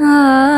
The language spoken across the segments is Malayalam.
啊。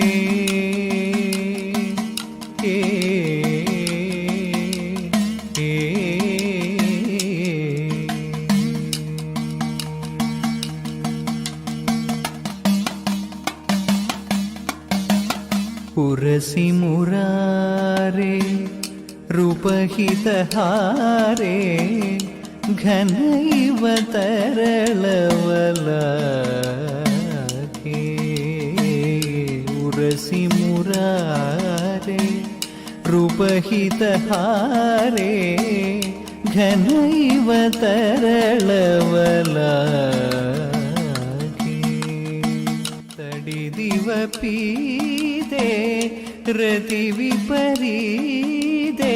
ಉಪಹಿತಹಾರೇ ಘನ ಇವ ತರಳವಲಕೆ ಉರಸಿ ಮುರಾರೆ ರೂಪಹಿತಹಾರೇ ಘನ ಇವ ತರಳವಲಕೆ ತಡಿದಿವ ಪೀದೆ ರತಿ ವಿಪರೀದೆ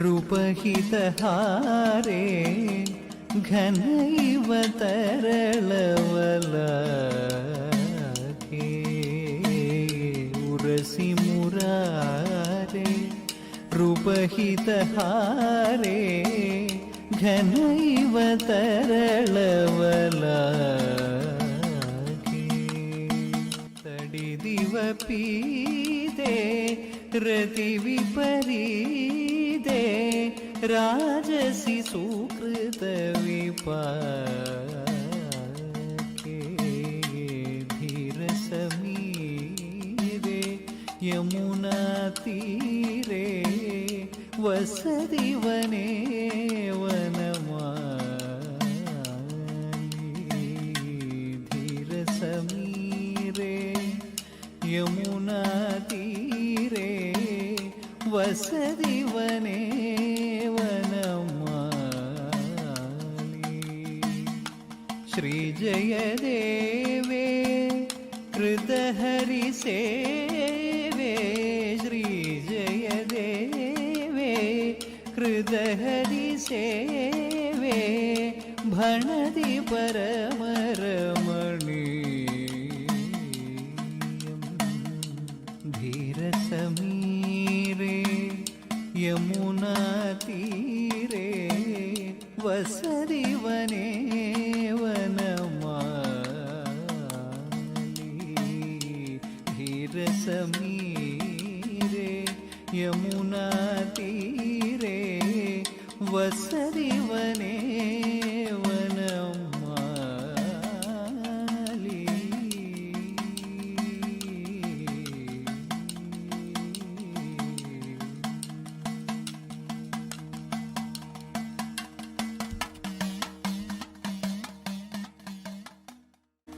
ರೂಪಹಿತಹಾರೇ ಘನ ಇವ ತರಳವಲಕೆ ಉರಸಿ ಮುರಾರೆ ರೂಪಹಿತಹಾರೇ ಘನ ಇವ ತರಳವಲಕೆ ತಡಿದಿವ ಪೀದೆ ರತಿ ವಿಪರೀ रतिविपरीदे राजसि सुकृतविपाके धीरसमीरे यमुनातीरे वसति वने वनमाली धीरसमीरे यमुनातीरे വസതി വനേ വനമാലി ശ്രീജയദേവേ कृतहरि सेवे श्रीजय देवे कृतहरि सेवे भणति परम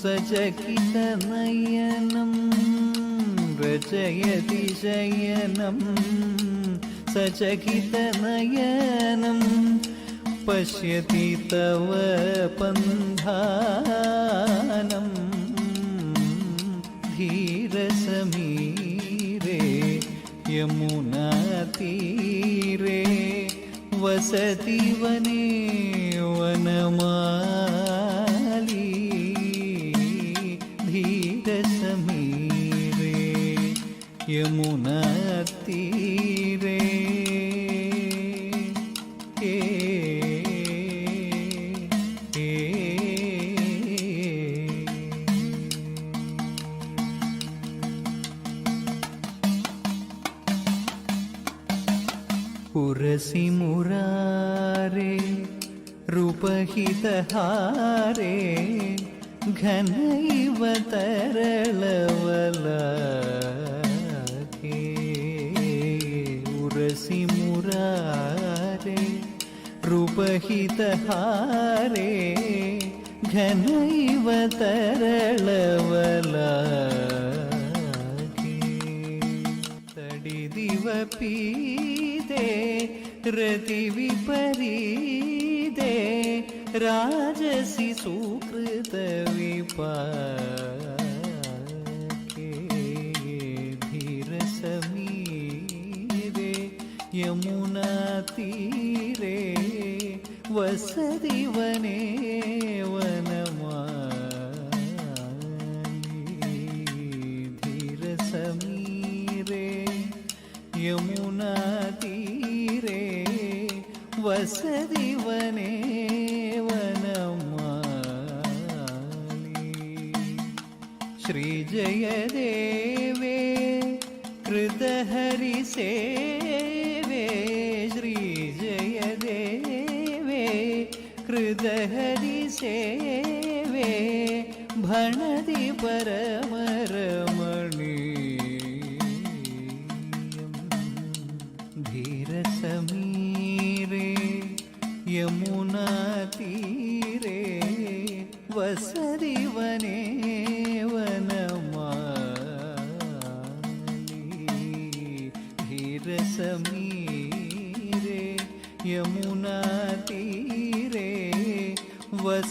സചകിത നയനം രചയതി ശയനം സചകിത നയനം പശ്യതി തവ പന്ധാനം ധീരസമീരേ യമുനതീരേ വസതി വനേ വനമാ यमुना तीरे ए, मुरारे पुरसि हे घन घनैवत हे घन तरळवलागे तड़ी दिव पीते रति विपरीते राजसि सुकृत विपाके। धीर समीरे, यमुना तीरे വസതിവനേ വനമാധീരസമീരേ യമുനാതീരേ വസതിവനേ വനമാലി ശ്രീജയദേവേ कृतहरिसेवे श्रीज कृतहरिसेवे भणति परमरमणीयम् धीरसमीरे यमुनातीरे वसति वने वनमाली। धीरसमीरे यमुनातीरे वस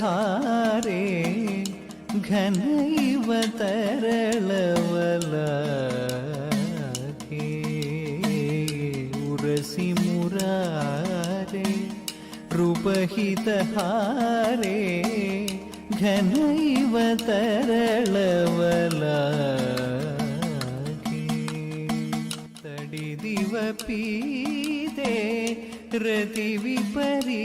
ಹಾರೇ ಘನೈವ ತರಳವಲ ಉರಸಿ ಮುರಾರೆ ರೂಪಹಿತ ಹಾರೇ ಘನೈವ ತರಳವಲ ತಡಿದಿವ ಪೀದೆ ರತಿ ವಿಪರೀ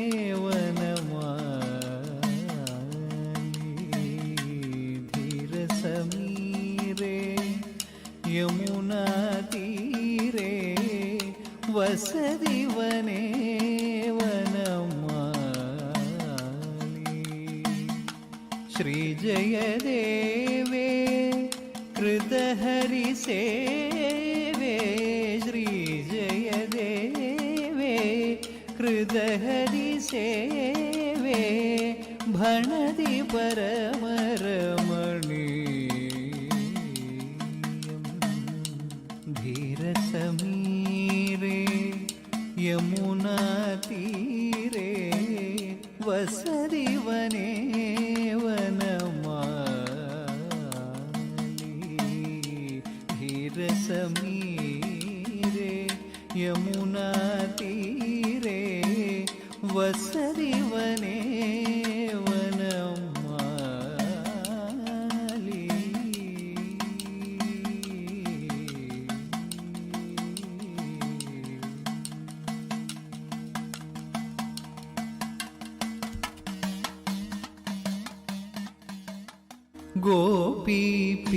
यमुनातीरे